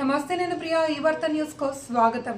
నమస్తే నేను ప్రియా ఈ వార్త న్యూస్కు స్వాగతం.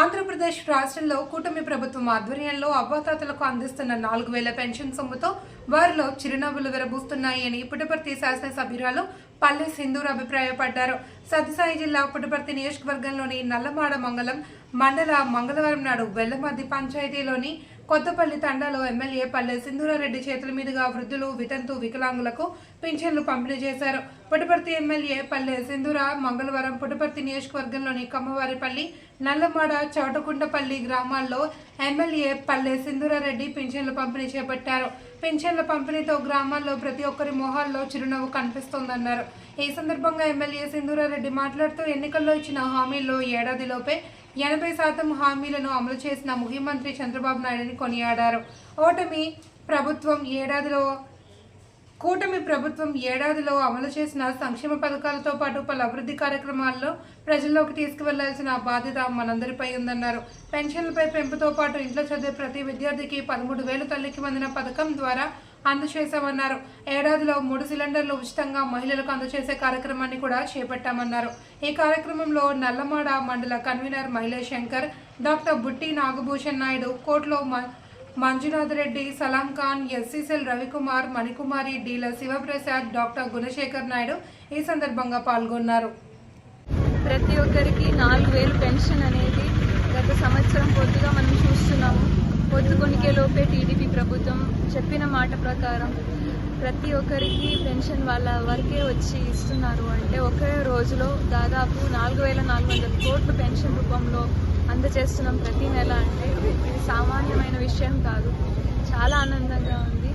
ఆంధ్రప్రదేశ్ రాష్ట్రంలో కూటమి ప్రభుత్వం ఆధ్వర్యంలో అవ్వాతాతలకు అందిస్తున్న నాలుగు వేల పెన్షన్ సొమ్ముతో వారిలో చిరునవ్వులు విరబూస్తున్నాయి అని పుట్టపర్తి శాసనసభ్యురాలు పల్లె సింధూర్ అభిప్రాయపడ్డారు. సత్యసాయి జిల్లా పుట్టపర్తి నియోజకవర్గంలోని నల్లమాడ మంగళం మండల మంగళవారం నాడు వెల్లమద్ది పంచాయతీలోని కొత్తపల్లి తండాలో ఎమ్మెల్యే పల్లె సింధూరారెడ్డి చేతుల మీదుగా వృద్ధులు వితంతు వికలాంగులకు పింఛన్లు పంపిణీ చేశారు. పుట్టపర్తి ఎమ్మెల్యే పల్లె సింధూర మంగళవారం పుట్టపర్తి నియోజకవర్గంలోని కమ్మవారిపల్లి నల్లమాడ చౌటకుంటపల్లి గ్రామాల్లో ఎమ్మెల్యే పల్లె సింధూరారెడ్డి పింఛన్లు పంపిణీ చేపట్టారు. పింఛన్ల పంపిణీతో గ్రామాల్లో ప్రతి ఒక్కరి మొహాల్లో చిరునవ్వు కనిపిస్తోందన్నారు. ఈ సందర్భంగా ఎమ్మెల్యే సింధూరారెడ్డి మాట్లాడుతూ ఎన్నికల్లో ఇచ్చిన హామీల్లో ఏడాదిలోపే ఎనభై శాతం హామీలను అమలు చేసిన ముఖ్యమంత్రి చంద్రబాబు నాయుడుని కొనియాడారు. ఓటమి ప్రభుత్వం ఏడాదిలో కూటమి ప్రభుత్వం ఏడాదిలో అమలు చేసిన సంక్షేమ పథకాలతో పాటు పలు అభివృద్ధి కార్యక్రమాల్లో ప్రజల్లోకి తీసుకువెళ్ళాల్సిన బాధ్యత మనందరిపై ఉందన్నారు. పెన్షన్లపై పెంపుతో పాటు ఇంట్లో చదివే ప్రతి విద్యార్థికి పదమూడు వేలు తల్లికి వందిన పథకం ద్వారా అందచేశామన్నారు. ఏడాదిలో మూడు సిలిండర్లు ఉచితంగా మహిళలకు అందచేసే కార్యక్రమాన్ని కూడా చేపట్టామన్నారు. ఈ కార్యక్రమంలో నల్లమాడ మండల కన్వీనర్ మహిళా శంకర్ డాక్టర్ బుట్టి నాగభూషణ్ నాయుడు కోట్లో మ- Manjunath Reddy Salam Khan SC cell Ravikumar Manikumari Deela Shivaprasad doctor Gunasekhar Naidu ఈ సందర్భంగా పాల్గొన్నారు. ప్రతి ఒక్కరికి నాలుగు వేలు పెన్షన్ అనేది గత సంవత్సరం పొద్దుగా మనం చూస్తున్నాము. పొద్దుకొనికే లోపే టీడీపీ ప్రభుత్వం చెప్పిన మాట ప్రకారం ప్రతి ఒక్కరికి పెన్షన్ వాళ్ళ వరకే వచ్చి ఇస్తున్నారు. అంటే ఒకే రోజులో దాదాపు నాలుగు వేల నాలుగు వందల కోట్లు పెన్షన్ రూపంలో అందజేస్తున్నాం ప్రతి నెల. అంటే ఇది సామాన్యమైన విషయం కాదు. చాలా ఆనందంగా ఉంది.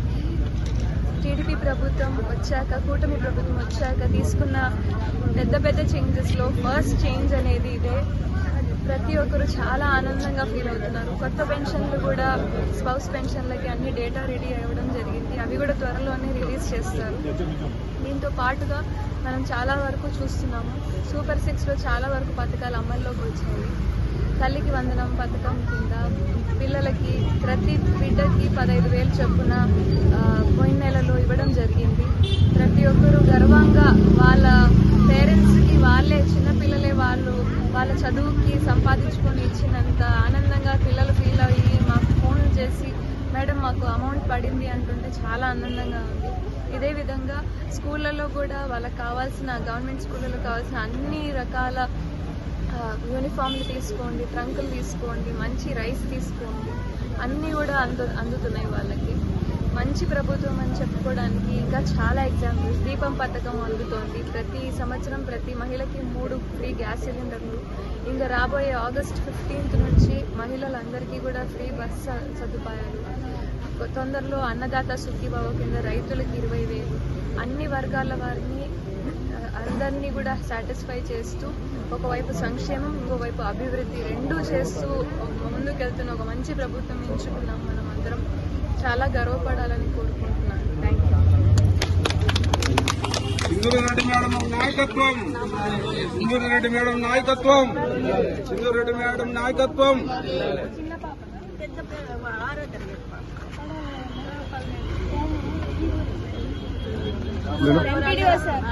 టీడీపీ ప్రభుత్వం వచ్చాక కూటమి ప్రభుత్వం వచ్చాక తీసుకున్న పెద్ద పెద్ద చేంజెస్లో ఫస్ట్ చేంజ్ అనేది ఇదే. ప్రతి ఒక్కరు చాలా ఆనందంగా ఫీల్ అవుతున్నారు. కొత్త పెన్షన్లు కూడా స్పౌస్ పెన్షన్లకి అన్ని డేటా రెడీ అవ్వడం జరిగింది. అవి కూడా త్వరలోనే రిలీజ్ చేస్తారు. దీంతో పాటుగా మనం చాలా వరకు చూస్తున్నాము. సూపర్ సిక్స్లో చాలా వరకు పథకాలు అమల్లోకి వచ్చాయి. తల్లికి వందనం పథకం కింద పిల్లలకి ప్రతి బిడ్డకి పదహైదు వేలు చొప్పున పోయిన నెలలో ఇవ్వడం జరిగింది. ప్రతి ఒక్కరూ గర్వంగా వాళ్ళ చదువుకి సంపాదించుకొని ఇచ్చినంత ఆనందంగా పిల్లలు ఫీల్ అయ్యి మాకు ఫోన్ చేసి మేడం మాకు అమౌంట్ పడింది అంటుంటే చాలా ఆనందంగా ఉంది. ఇదే విధంగా స్కూళ్ళలో కూడా వాళ్ళకి కావాల్సిన గవర్నమెంట్ స్కూళ్ళలో కావాల్సిన అన్ని రకాల యూనిఫామ్లు తీసుకోండి ట్రంకులు తీసుకోండి మంచి రైస్ తీసుకోండి అన్నీ కూడా అందు అందుతున్నాయి వాళ్ళకి. మంచి ప్రభుత్వం అని చెప్పుకోవడానికి ఇంకా చాలా ఎగ్జాంపుల్స్ దీపం పథకం అందుతోంది. ప్రతి సంవత్సరం ప్రతి మహిళకి మూడు ఫ్రీ గ్యాస్ సిలిండర్లు ఇంకా రాబోయే ఆగస్ట్ ఫిఫ్టీన్త్ నుంచి మహిళలందరికీ కూడా ఫ్రీ బస్ స- సదుపాయాలు. తొందరలో అన్నదాత సుఖీభావ కింద రైతులకు ఇరవై వేలు. అన్ని వర్గాల వారిని అందరినీ కూడా సాటిస్ఫై చేస్తూ ఒకవైపు సంక్షేమం ఇంకోవైపు అభివృద్ధి రెండూ చేస్తూ ముందుకెళ్తున్న ఒక మంచి ప్రభుత్వం ఎంచుకున్నాం మనం అందరం చాలా గర్వపడాలని కోరుకుంటున్నాను. థ్యాంక్ యూ సింధూరెడ్డి మేడం నాయకత్వం. సింధూరెడ్డి మేడం నాయకత్వం. సింధూరెడ్డి మేడం నాయకత్వం. MPDO sir.